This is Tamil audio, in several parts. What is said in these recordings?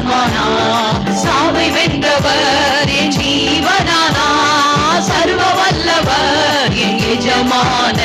ஆத்மனா சாவை வென்றவர் என் ஜீவனானா சர்வ வல்லவர் என் எஜமான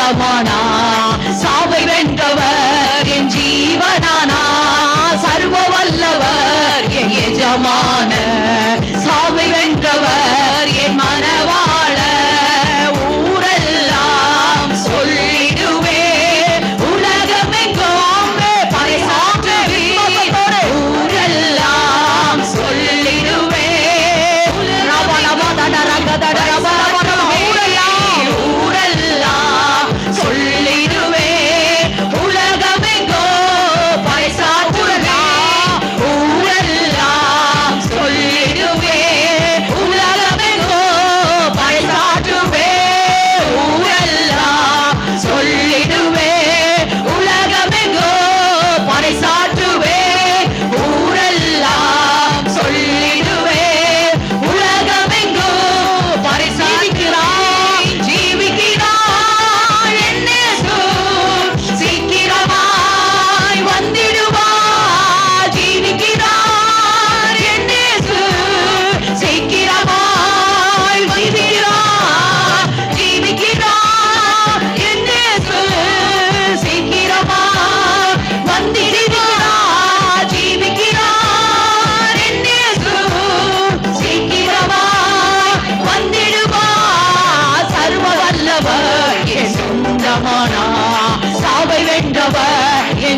மோகமானா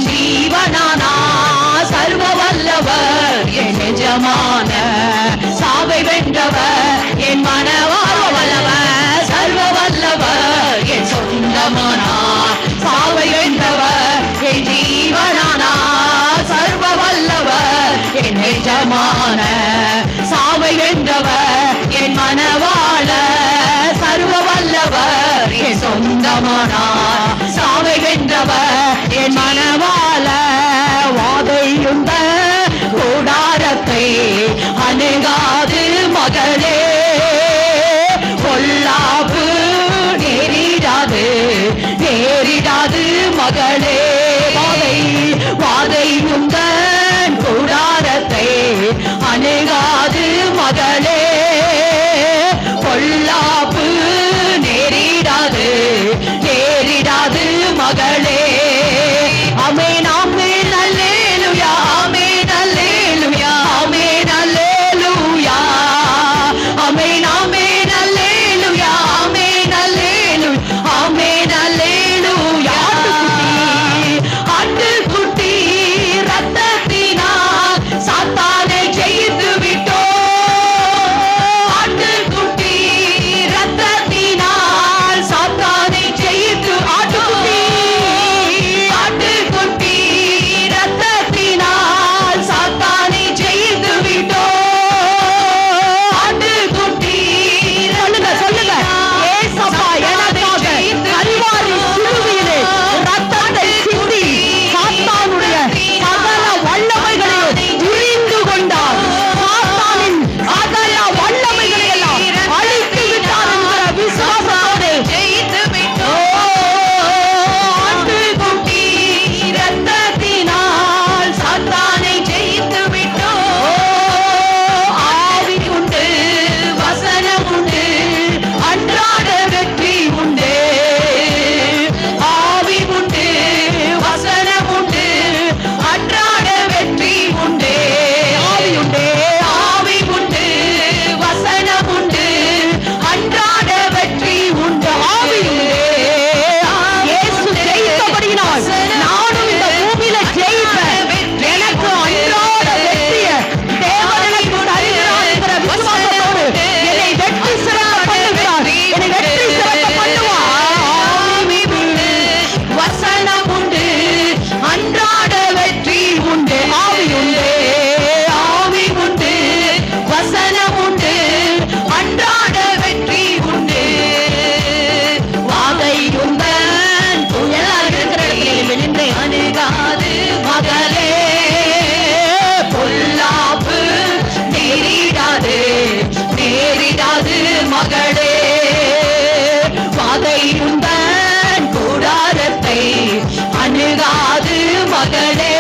என் ஜீவனானா சர்வ வல்லவர் என் எஜமான சாவை வென்றவர் பொல்லாது மகளே. பொல்லாப்பு நேரிடாது நேரிடாது மகளே. பகை உந்தன் கூடாரத்தை அணுகாது மகளே.